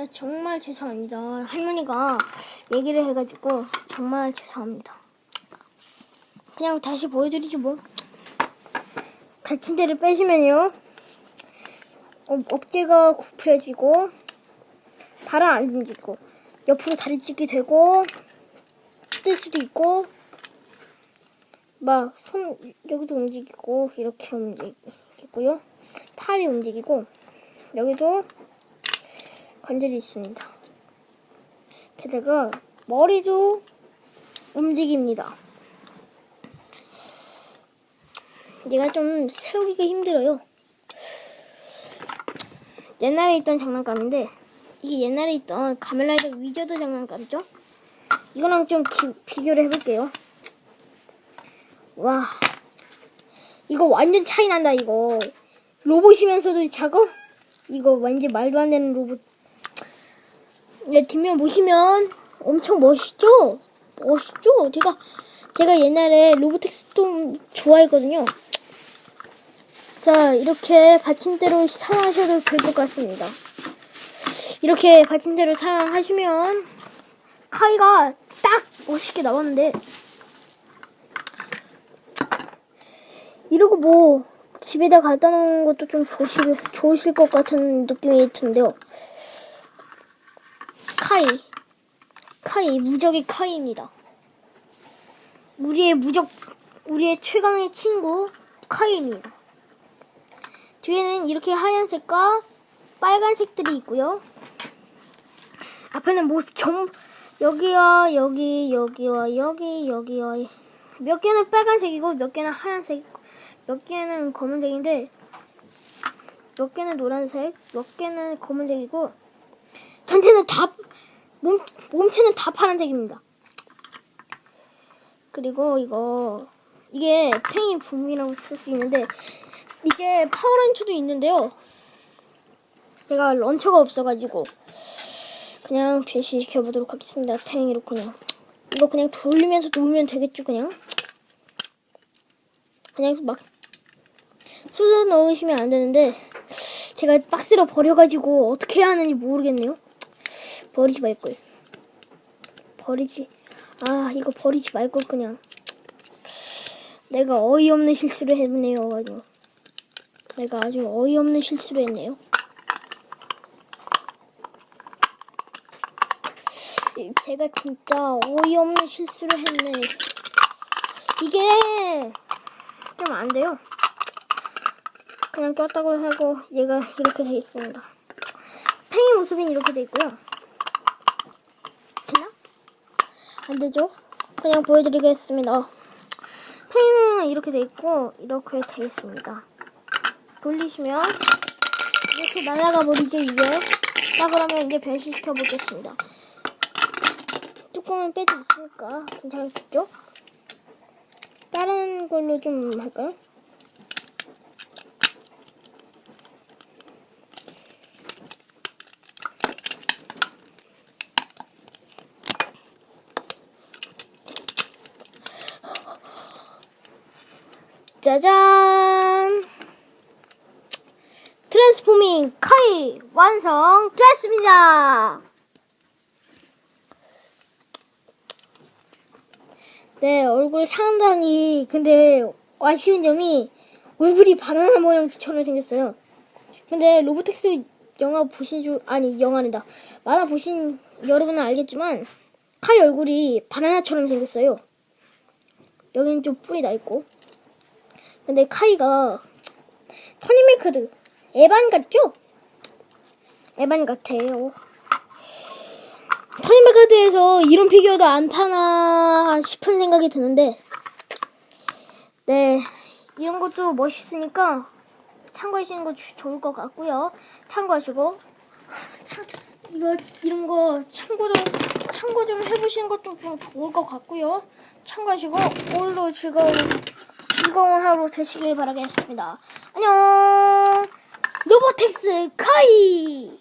아, 정말 죄송합니다. 할머니가 얘기를 해가지고 정말 죄송합니다. 그냥 다시 보여드리죠 뭐. 다친 데를 빼시면요. 어, 어깨가 굽혀지고 발은 안 움직이고 옆으로 다리 찢게 되고 뜰 수도 있고 막 손 여기도 움직이고 이렇게 움직이고요. 팔이 움직이고 여기도 관절이 있습니다. 게다가 머리도 움직입니다. 얘가 좀 세우기가 힘들어요. 옛날에 있던 장난감인데 이게 옛날에 있던 카멜라이더 위저드 장난감이죠. 이거랑 좀 비, 비교를 해볼게요. 와 이거 완전 차이 난다 이거 로봇이면서도 작아? 이거 완전 말도 안 되는 로봇 네, 뒷면 보시면 엄청 멋있죠? 멋있죠? 제가 제가 옛날에 로보텍스 좀 좋아했거든요. 자, 이렇게 받침대로 사용하셔도 될 것 같습니다. 이렇게 받침대로 사용하시면 카이가 딱 멋있게 나왔는데 이러고 뭐 집에다 갖다 놓은 것도 좀 좋으실, 좋으실 것 같은 느낌이 드는데요. 카이. 카이, 무적의 카이입니다. 우리의 무적, 우리의 최강의 친구, 카이입니다. 뒤에는 이렇게 하얀색과 빨간색들이 있고요. 앞에는 뭐 점, 여기와 여기, 여기와 여기, 여기와 몇 개는 빨간색이고 몇 개는 하얀색, 몇 개는 검은색인데 몇 개는 노란색, 몇 개는 검은색이고 전체는 다 몸, 몸체는 다 파란색입니다. 그리고 이거 이게 팽이 붐이라고 쓸 수 있는데 이게 파워런처도 있는데요. 제가 런처가 없어가지고 그냥 배시시켜 보도록 하겠습니다. 팽이로 그냥 이거 그냥 돌리면서 놀면 되겠죠 그냥 그냥 막 쏟아 넣으시면 안 되는데 제가 박스로 버려가지고 어떻게 해야 하는지 모르겠네요. 버리지 말걸. 버리지. 아, 이거 버리지 말걸, 그냥. 내가 어이없는 실수를 했네요, 아주. 내가 아주 어이없는 실수를 했네요. 이- 제가 진짜 어이없는 실수를 했네. 이게 좀 안 돼요. 그냥 꼈다고 하고 얘가 이렇게 돼 있습니다. 팽이 모습은 이렇게 돼 있고요. 되나? 안 되죠? 그냥 보여드리겠습니다. 팽이는 이렇게 돼 있고 이렇게 돼 있습니다. 돌리시면 이렇게 날아가 버리죠 이게. 자 그러면 이제 변신시켜 보겠습니다. 뚜껑은 빼져 있으니까 괜찮겠죠? 다른 걸로 좀 할까요? 짜잔! 트랜스포밍 카이 완성됐습니다! 네, 얼굴 상당히, 근데 아쉬운 점이 얼굴이 바나나 모양처럼 생겼어요. 근데 로보텍스 영화 보신 줄, 아니, 영화는다. 만화 보신 여러분은 알겠지만, 카이 얼굴이 바나나처럼 생겼어요. 여기는 좀 뿔이 나 있고. 근데 카이가 터니메이크드 에반 같죠? 에반 같아요. 터니메이크드에서 이런 피규어도 안 파나 싶은 생각이 드는데 네 이런 것도 멋있으니까 참고하시는 거 주- 좋을 것 같고요. 참고하시고 참, 이거 이런 거 참고 좀 참고 좀 해보시는 것도 좀 좋을 것 같고요. 참고하시고 오늘도 즐거운 즐거운 하루 되시길 바라겠습니다. 안녕. 로보텍스 카이.